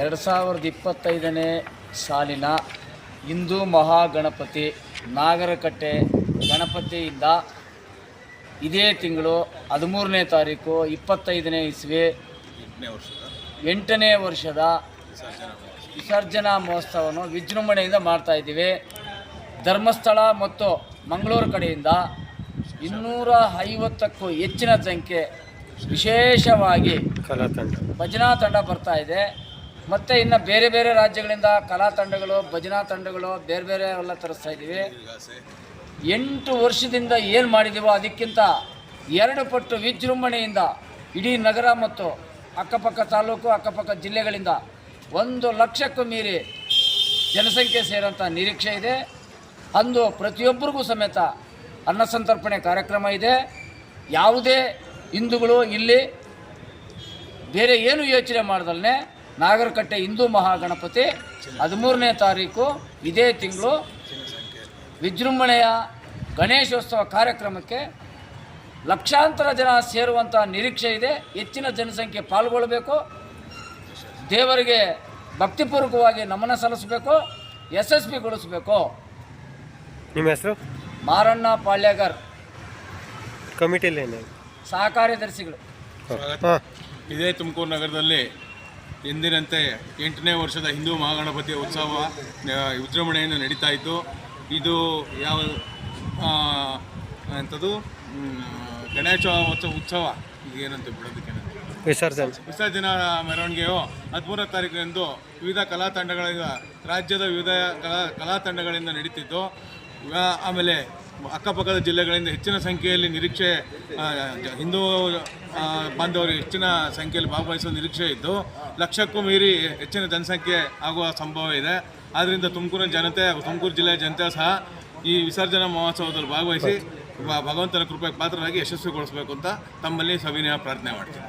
ಎರಡು ಸಾವಿರದ ಇಪ್ಪತ್ತೈದನೇ ಸಾಲಿನ ಹಿಂದೂ ಮಹಾಗಣಪತಿ ನಾಗರಕಟ್ಟೆ ಗಣಪತಿಯಿಂದ ಇದೇ ತಿಂಗಳು ಹದಿಮೂರನೇ ತಾರೀಕು ಇಪ್ಪತ್ತೈದನೇ ಇಸ್ವಿ ಎಂಟನೇ ವರ್ಷದ ವಿಸರ್ಜನಾ ಮಹೋತ್ಸವವನ್ನು ವಿಜೃಂಭಣೆಯಿಂದ ಮಾಡ್ತಾ ಇದ್ದೀವಿ. ಧರ್ಮಸ್ಥಳ ಮತ್ತು ಮಂಗಳೂರು ಕಡೆಯಿಂದ ಇನ್ನೂರ ಐವತ್ತಕ್ಕೂ ಹೆಚ್ಚಿನ ಸಂಖ್ಯೆ ವಿಶೇಷವಾಗಿ ಭಜನಾ ತಂಡ ಬರ್ತಾ ಇದೆ. ಮತ್ತು ಇನ್ನು ಬೇರೆ ಬೇರೆ ರಾಜ್ಯಗಳಿಂದ ಕಲಾ ತಂಡಗಳು, ಭಜನಾ ತಂಡಗಳು ಬೇರೆ ಬೇರೆ ಎಲ್ಲ ತರಿಸ್ತಾ ಇದ್ದೀವಿ. ಎಂಟು ವರ್ಷದಿಂದ ಏನು ಮಾಡಿದ್ದೀವೋ ಅದಕ್ಕಿಂತ ಎರಡು ಪಟ್ಟು ವಿಜೃಂಭಣೆಯಿಂದ ಇಡೀ ನಗರ ಮತ್ತು ಅಕ್ಕಪಕ್ಕ ತಾಲೂಕು, ಅಕ್ಕಪಕ್ಕ ಜಿಲ್ಲೆಗಳಿಂದ ಒಂದು ಲಕ್ಷಕ್ಕೂ ಮೀರಿ ಜನಸಂಖ್ಯೆ ಸೇರೋಂಥ ನಿರೀಕ್ಷೆ ಇದೆ. ಅಂದು ಪ್ರತಿಯೊಬ್ಬರಿಗೂ ಸಮೇತ ಅನ್ನ ಸಂತರ್ಪಣೆ ಕಾರ್ಯಕ್ರಮ ಇದೆ. ಯಾವುದೇ ಹಿಂದೂಗಳು ಇಲ್ಲಿ ಬೇರೆ ಏನು ಯೋಚನೆ ಮಾಡ್ದಲ್ನೆ ನಾಗರಕಟ್ಟೆ ಹಿಂದೂ ಮಹಾಗಣಪತಿ ಹದಿಮೂರನೇ ತಾರೀಕು ಇದೇ ತಿಂಗಳು ವಿಜೃಂಭಣೆಯ ಗಣೇಶೋತ್ಸವ ಕಾರ್ಯಕ್ರಮಕ್ಕೆ ಲಕ್ಷಾಂತರ ಜನ ಸೇರುವಂಥ ನಿರೀಕ್ಷೆ ಇದೆ. ಹೆಚ್ಚಿನ ಜನಸಂಖ್ಯೆ ಪಾಲ್ಗೊಳ್ಳಬೇಕು. ದೇವರಿಗೆ ಭಕ್ತಿಪೂರ್ವಕವಾಗಿ ನಮನ ಸಲ್ಲಿಸಬೇಕು. ಯಶಸ್ವಿಗೊಳಿಸಬೇಕು. ನಿಮ್ಮ ಹೆಸರು? ಮಾರಣ್ಣ ಪಾಳ್ಯಗರ್. ಕಮಿಟಿಯಲ್ಲಿ ಸಹಕಾರ್ಯದರ್ಶಿಗಳು ಇದೇ ತುಮಕೂರು ನಗರದಲ್ಲಿ ಎಂದಿನಂತೆ ಎಂಟನೇ ವರ್ಷದ ಹಿಂದೂ ಮಹಾಗಣಪತಿ ಉತ್ಸವ ವಿಜೃಂಭಣೆಯನ್ನು ನಡೀತಾ ಇತ್ತು. ಇದು ಯಾವ ಎಂಥದ್ದು? ಗಣೇಶೋತ್ಸವ ಉತ್ಸವ. ಇದು ಏನಂತ ಬಿಡೋದಕ್ಕೆ ವಿಸರ್ಜನೆ. ವಿಸರ್ಜನಾ ಮೆರವಣಿಗೆಯು ಹದಿಮೂರನೇ ತಾರೀಕಿನಂದು ವಿವಿಧ ಕಲಾ ತಂಡಗಳಿಂದ ರಾಜ್ಯದ ವಿವಿಧ ಕಲಾ ಕಲಾ ತಂಡಗಳಿಂದ ನಡೀತಿತ್ತು. ಆ- ಆಮೇಲೆ ಅಕ್ಕಪಕ್ಕದ ಜಿಲ್ಲೆಗಳಿಂದ ಹೆಚ್ಚಿನ ಸಂಖ್ಯೆಯಲ್ಲಿ ನಿರೀಕ್ಷೆ ಹಿಂದೂ ಬಾಂಧವರು ಹೆಚ್ಚಿನ ಸಂಖ್ಯೆಯಲ್ಲಿ ಭಾಗವಹಿಸುವ ನಿರೀಕ್ಷೆ ಇದ್ದು, ಲಕ್ಷಕ್ಕೂ ಮೀರಿ ಹೆಚ್ಚಿನ ಜನಸಂಖ್ಯೆ ಆಗುವ ಸಂಭವ ಇದೆ. ಆದ್ದರಿಂದ ತುಮಕೂರಿನ ಜನತೆ ತುಮಕೂರು ಜಿಲ್ಲೆಯ ಜನತೆ ಸಹ ಈ ವಿಸರ್ಜನಾ ಮಹೋತ್ಸವದಲ್ಲಿ ಭಾಗವಹಿಸಿ ಭಗವಂತನ ಕೃಪೆಗೆ ಪಾತ್ರರಾಗಿ ಯಶಸ್ವಿಗೊಳಿಸಬೇಕು ಅಂತ ತಮ್ಮಲ್ಲಿ ಸವಿನಯ ಪ್ರಾರ್ಥನೆ ಮಾಡ್ತೀನಿ.